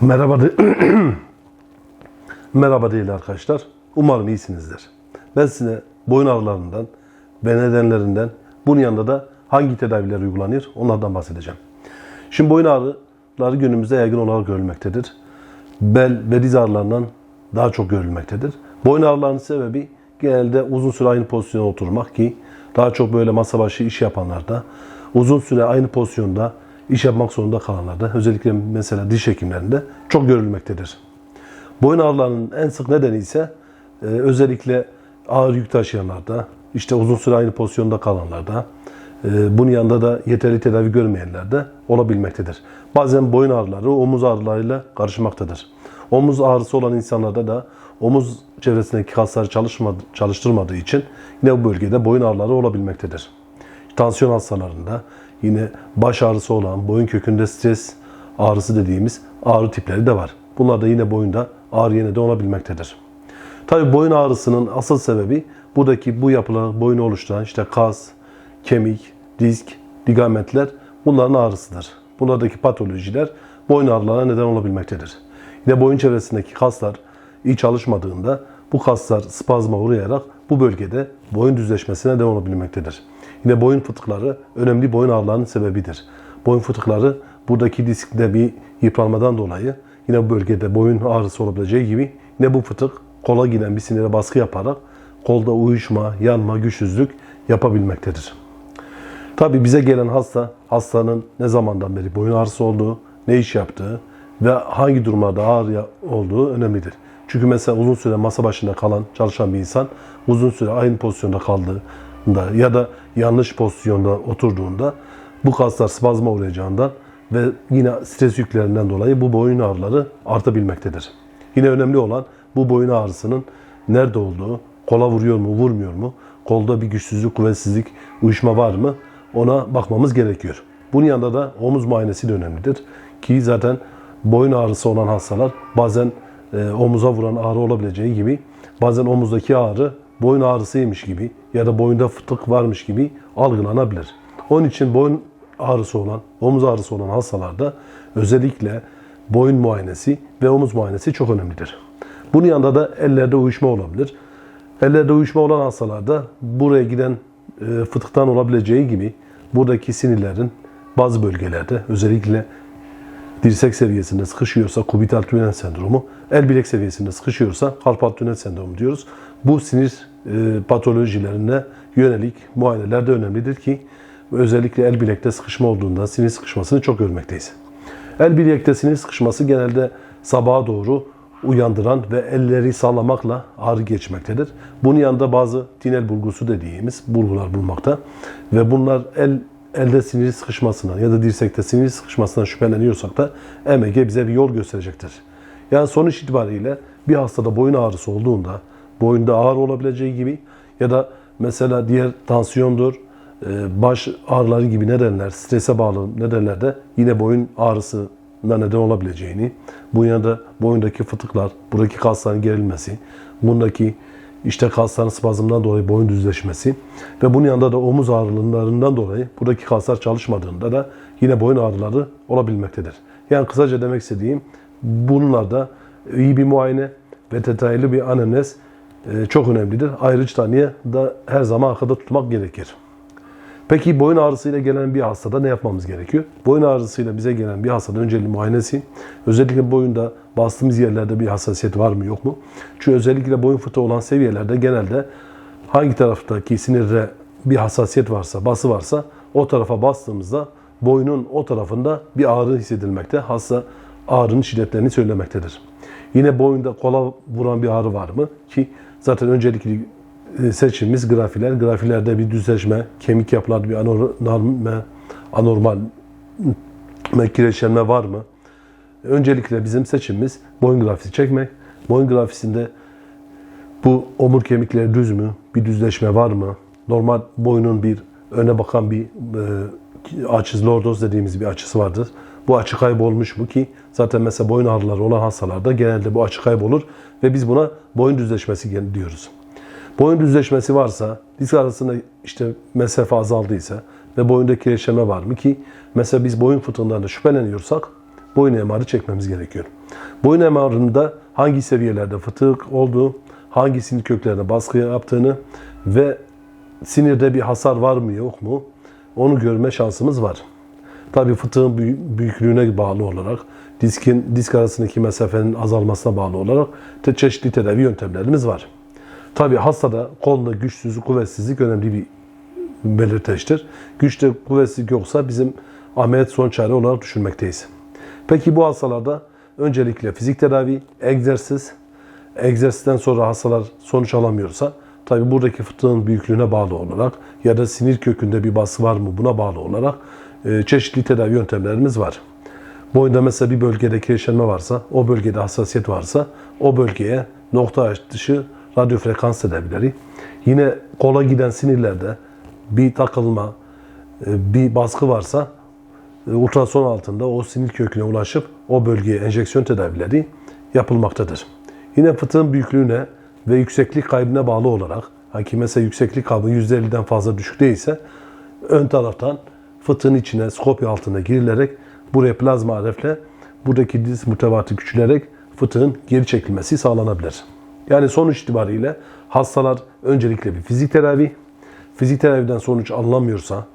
Merhaba de- Merhaba değil arkadaşlar. Umarım iyisinizdir. Ben size boyun ağrılarından ve nedenlerinden bunun yanında da hangi tedaviler uygulanır onlardan bahsedeceğim. Şimdi boyun ağrıları günümüzde yaygın olarak görülmektedir. Bel ve diz ağrılarından daha çok görülmektedir. Boyun ağrılarının sebebi genelde uzun süre aynı pozisyona oturmak ki daha çok böyle masa başı iş yapanlarda uzun süre aynı pozisyonda iş yapmak zorunda kalanlarda özellikle mesela diş hekimlerinde çok görülmektedir. Boyun ağrılarının en sık nedeni ise e, özellikle ağır yük taşıyanlarda, işte uzun süre aynı pozisyonda kalanlarda, e, bunun yanında da yeterli tedavi görmeyenlerde olabilmektedir. Bazen boyun ağrıları omuz ağrılarıyla karışmaktadır. Omuz ağrısı olan insanlarda da omuz çevresindeki kaslar çalışmadı, çalıştırmadığı için yine bu bölgede boyun ağrıları olabilmektedir. Tansiyon hastalarında yine baş ağrısı olan boyun kökünde stres ağrısı dediğimiz ağrı tipleri de var. Bunlar da yine boyunda ağrıya neden olabilmektedir. Tabi boyun ağrısının asıl sebebi buradaki bu yapılar boyunu oluşturan işte kas, kemik, disk, ligamentler bunların ağrısıdır. Bunlardaki patolojiler boyun ağrılarına neden olabilmektedir. Yine boyun çevresindeki kaslar iyi çalışmadığında bu kaslar spazma uğrayarak bu bölgede boyun düzleşmesine neden olabilmektedir. Yine boyun fıtıkları önemli boyun ağrılarının sebebidir. Boyun fıtıkları buradaki diskte bir yıpranmadan dolayı yine bu bölgede boyun ağrısı olabileceği gibi yine bu fıtık kola giden bir sinire baskı yaparak kolda uyuşma, yanma, güçsüzlük yapabilmektedir. Tabi bize gelen hasta, hastanın ne zamandan beri boyun ağrısı olduğu, ne iş yaptığı ve hangi durumlarda ağrı olduğu önemlidir. Çünkü mesela uzun süre masa başında kalan, çalışan bir insan uzun süre aynı pozisyonda kaldığında ya da yanlış pozisyonda oturduğunda bu kaslar spazma uğrayacağından ve yine stres yüklerinden dolayı bu boyun ağrıları artabilmektedir. Yine önemli olan bu boyun ağrısının nerede olduğu, kola vuruyor mu, vurmuyor mu, kolda bir güçsüzlük, kuvvetsizlik, uyuşma var mı ona bakmamız gerekiyor. Bunun yanında da omuz muayenesi de önemlidir. Ki zaten boyun ağrısı olan hastalar bazen e, omuza vuran ağrı olabileceği gibi bazen omuzdaki ağrı boyun ağrısıymış gibi ya da boyunda fıtık varmış gibi algılanabilir. Onun için boyun ağrısı olan, omuz ağrısı olan hastalarda özellikle boyun muayenesi ve omuz muayenesi çok önemlidir. Bunun yanında da ellerde uyuşma olabilir. Ellerde uyuşma olan hastalarda buraya giden e, fıtıktan olabileceği gibi buradaki sinirlerin bazı bölgelerde özellikle dirsek seviyesinde sıkışıyorsa kubital tünel sendromu, el bilek seviyesinde sıkışıyorsa karpal tünel sendromu diyoruz. Bu sinir patolojilerine yönelik muayeneler de önemlidir ki özellikle el bilekte sıkışma olduğunda sinir sıkışmasını çok görmekteyiz. El bilekte sinir sıkışması genelde sabaha doğru uyandıran ve elleri sallamakla ağrı geçmektedir. Bunun yanında bazı tinel bulgusu dediğimiz bulgular bulmakta ve bunlar el elde sinir sıkışmasından ya da dirsekte sinir sıkışmasından şüpheleniyorsak da EMG bize bir yol gösterecektir. Yani sonuç itibariyle bir hastada boyun ağrısı olduğunda boyunda ağrı olabileceği gibi ya da mesela diğer tansiyondur, e, baş ağrıları gibi nedenler, strese bağlı nedenler de yine boyun ağrısına neden olabileceğini, bu yanında boyundaki fıtıklar, buradaki kasların gerilmesi, bundaki işte kasların spazmından dolayı boyun düzleşmesi ve bunun yanında da omuz ağrılarından dolayı buradaki kaslar çalışmadığında da yine boyun ağrıları olabilmektedir. Yani kısaca demek istediğim bunlarda iyi bir muayene ve detaylı bir anamnez çok önemlidir. Ayrıca tanıya da her zaman arkada tutmak gerekir. Peki boyun ağrısıyla gelen bir hastada ne yapmamız gerekiyor? Boyun ağrısıyla bize gelen bir hastada önceliği muayenesi. Özellikle boyunda bastığımız yerlerde bir hassasiyet var mı yok mu? Çünkü özellikle boyun fıtığı olan seviyelerde genelde hangi taraftaki sinirde bir hassasiyet varsa, bası varsa o tarafa bastığımızda boynun o tarafında bir ağrı hissedilmekte. Hasta ağrının şiddetlerini söylemektedir. Yine boyunda kola vuran bir ağrı var mı? Ki zaten öncelikli e, seçimimiz grafiler. Grafilerde bir düzleşme, kemik yapılarda bir anormal, anormal kireçlenme var mı? Öncelikle bizim seçimimiz boyun grafisi çekmek. Boyun grafisinde bu omur kemikleri düz mü? Bir düzleşme var mı? Normal boynun bir öne bakan bir e, açı, lordoz dediğimiz bir açısı vardır. Bu açı kaybolmuş mu ki zaten mesela boyun ağrıları olan hastalarda genelde bu açı kaybolur ve biz buna boyun düzleşmesi diyoruz. Boyun düzleşmesi varsa, disk arasında işte mesafe azaldıysa ve boyunda kireçleme var mı ki mesela biz boyun fıtığından da şüpheleniyorsak boyun MR'ı çekmemiz gerekiyor. Boyun MR'ında hangi seviyelerde fıtık olduğu, hangi sinir köklerine baskı yaptığını ve sinirde bir hasar var mı yok mu onu görme şansımız var. Tabii fıtığın büyü- büyüklüğüne bağlı olarak, diskin disk arasındaki mesafenin azalmasına bağlı olarak te- çeşitli tedavi yöntemlerimiz var. Tabii hastada kolda güçsüzlük, kuvvetsizlik önemli bir belirteçtir. Güçte kuvvetsizlik yoksa bizim ameliyat son çare olarak düşünmekteyiz. Peki bu hastalarda öncelikle fizik tedavi, egzersiz, egzersizden sonra hastalar sonuç alamıyorsa tabi buradaki fıtığın büyüklüğüne bağlı olarak ya da sinir kökünde bir baskı var mı buna bağlı olarak çeşitli tedavi yöntemlerimiz var. Boyunda mesela bir bölgede kireçlenme varsa, o bölgede hassasiyet varsa o bölgeye nokta atışı radyo frekans tedavileri. Yine kola giden sinirlerde bir takılma, e, bir baskı varsa e, ultrason altında o sinir köküne ulaşıp o bölgeye enjeksiyon tedavileri yapılmaktadır. Yine fıtığın büyüklüğüne ve yükseklik kaybına bağlı olarak, hani mesela yükseklik kaybı %50'den fazla düşük değilse ön taraftan fıtığın içine skopya altında girilerek buraya plazma arefle buradaki diz mutevatı küçülerek fıtığın geri çekilmesi sağlanabilir. Yani sonuç itibariyle hastalar öncelikle bir fizik tedavi, fizik tedaviden sonuç alınamıyorsa,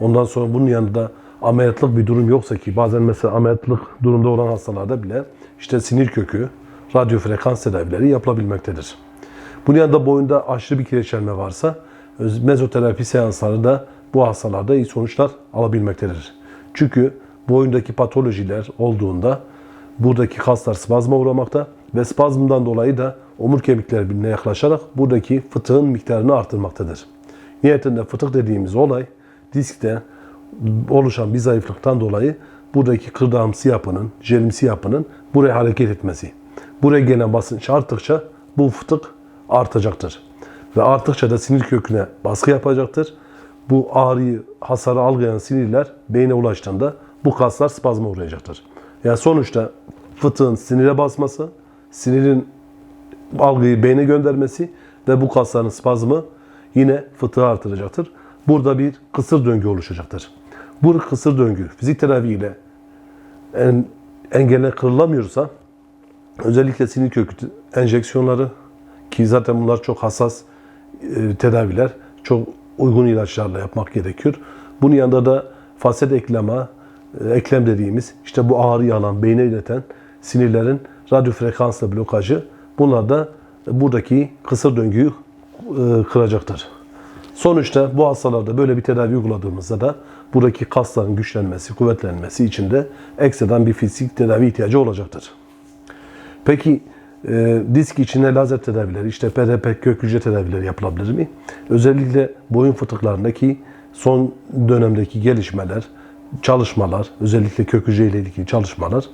ondan sonra bunun yanında ameliyatlık bir durum yoksa ki bazen mesela ameliyatlık durumda olan hastalarda bile işte sinir kökü, radyo frekans tedavileri yapılabilmektedir. Bunun yanında boyunda aşırı bir kireçlenme varsa mezoterapi seansları da bu hastalarda iyi sonuçlar alabilmektedir. Çünkü boyundaki patolojiler olduğunda buradaki kaslar spazma uğramakta ve spazmdan dolayı da omur kemikleri birbirine yaklaşarak buradaki fıtığın miktarını artırmaktadır. Nihayetinde fıtık dediğimiz olay diskte oluşan bir zayıflıktan dolayı buradaki kırdağımsı yapının, jelimsi yapının buraya hareket etmesi. Buraya gelen basınç arttıkça bu fıtık artacaktır. Ve arttıkça da sinir köküne baskı yapacaktır. Bu ağrıyı, hasarı algılayan sinirler beyne ulaştığında bu kaslar spazma uğrayacaktır. Yani sonuçta fıtığın sinire basması, sinirin algıyı beyne göndermesi ve bu kasların spazmı yine fıtığı artıracaktır. Burada bir kısır döngü oluşacaktır. Bu kısır döngü fizik tedavi ile en, engelle kırılamıyorsa özellikle sinir kökü enjeksiyonları ki zaten bunlar çok hassas e, tedaviler, çok uygun ilaçlarla yapmak gerekiyor. Bunun yanında da faset eklema, e, eklem dediğimiz işte bu ağrıyı alan, beyne ileten sinirlerin radyo frekansla blokajı bunlar da buradaki kısır döngüyü e, kıracaktır. Sonuçta bu hastalarda böyle bir tedavi uyguladığımızda da buradaki kasların güçlenmesi, kuvvetlenmesi için de ekstradan bir fizik tedavi ihtiyacı olacaktır. Peki e, disk içine lazer tedavileri, işte PRP kök hücre tedavileri yapılabilir mi? Özellikle boyun fıtıklarındaki son dönemdeki gelişmeler, çalışmalar, özellikle kök hücre ile ilgili çalışmalar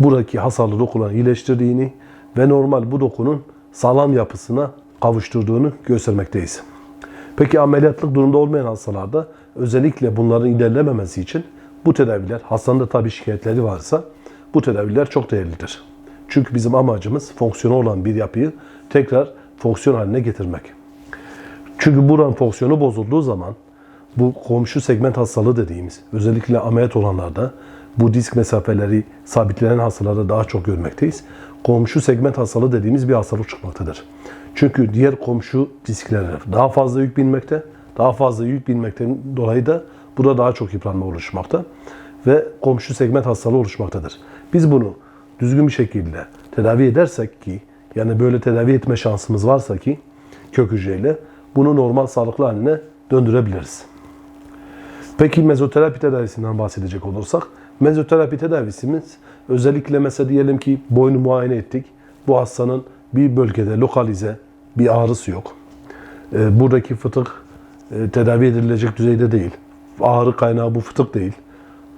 buradaki hasarlı dokuları iyileştirdiğini ve normal bu dokunun sağlam yapısına kavuşturduğunu göstermekteyiz. Peki ameliyatlık durumda olmayan hastalarda özellikle bunların ilerlememesi için bu tedaviler, hastanın da tabii şikayetleri varsa bu tedaviler çok değerlidir. Çünkü bizim amacımız fonksiyonu olan bir yapıyı tekrar fonksiyon haline getirmek. Çünkü buranın fonksiyonu bozulduğu zaman bu komşu segment hastalığı dediğimiz özellikle ameliyat olanlarda bu disk mesafeleri sabitlenen hastalarda daha çok görmekteyiz. Komşu segment hastalığı dediğimiz bir hastalık çıkmaktadır. Çünkü diğer komşu disklere daha fazla yük binmekte. Daha fazla yük binmekten dolayı da burada daha çok yıpranma oluşmakta ve komşu segment hastalığı oluşmaktadır. Biz bunu düzgün bir şekilde tedavi edersek ki yani böyle tedavi etme şansımız varsa ki kök hücreyle bunu normal sağlıklı haline döndürebiliriz. Peki mezoterapi tedavisinden bahsedecek olursak, mezoterapi tedavisimiz özellikle mesela diyelim ki boynu muayene ettik. Bu hastanın bir bölgede lokalize bir ağrısı yok. Ee, Buradaki fıtık e, tedavi edilecek düzeyde değil. Ağrı kaynağı bu fıtık değil.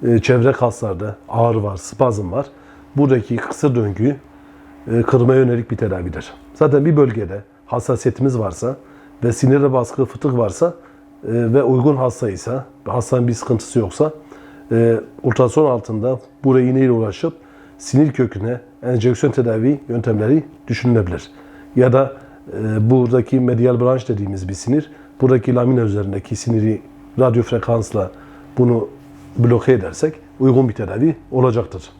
Ee, Çevre kaslarda ağrı var, spazm var. Buradaki kısır döngüyü e, kırmaya yönelik bir tedavidir. Zaten bir bölgede hassasiyetimiz varsa ve sinire baskı fıtık varsa e, ve uygun hastaysa, hastanın bir sıkıntısı yoksa e, ultrason altında buraya iğneyle ulaşıp sinir köküne enjeksiyon tedavi yöntemleri düşünülebilir. Ya da buradaki medial branş dediğimiz bir sinir, buradaki lamina üzerindeki siniri radyo frekansla bunu bloke edersek uygun bir tedavi olacaktır.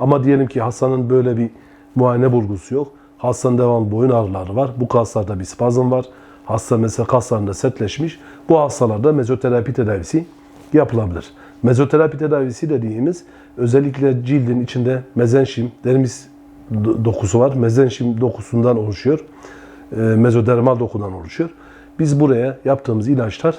Ama diyelim ki hastanın böyle bir muayene bulgusu yok. Hastanın devamlı boyun ağrıları var. Bu kaslarda bir spazm var. Hasta mesela kaslarında sertleşmiş. Bu hastalarda mezoterapi tedavisi yapılabilir. Mezoterapi tedavisi dediğimiz özellikle cildin içinde mezenşim, dermis do- dokusu var. Mezenşim dokusundan oluşuyor. E, mezodermal dokudan oluşuyor. Biz buraya yaptığımız ilaçlar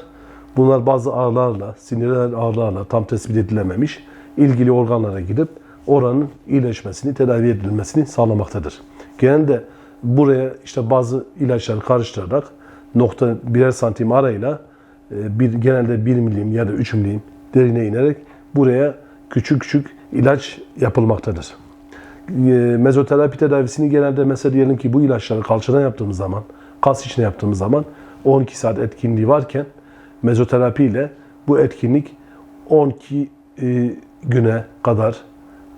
bunlar bazı ağrılarla, sinirler ağrılarla tam tespit edilememiş ilgili organlara gidip oranın iyileşmesini, tedavi edilmesini sağlamaktadır. Genelde buraya işte bazı ilaçları karıştırarak nokta birer santim arayla e, bir genelde 1 milim ya da 3 milim derine inerek buraya küçük küçük ilaç yapılmaktadır. E, Mezoterapi tedavisini genelde mesela diyelim ki bu ilaçları kalçadan yaptığımız zaman, kas içine yaptığımız zaman 12 saat etkinliği varken mezoterapi ile bu etkinlik 12 e, güne kadar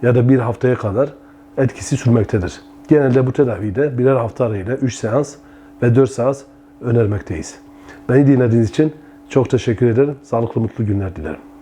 ya da bir haftaya kadar etkisi sürmektedir. Genelde bu tedavide birer hafta arayla 3 seans ve 4 seans önermekteyiz. Beni dinlediğiniz için çok teşekkür ederim. Sağlıklı mutlu günler dilerim.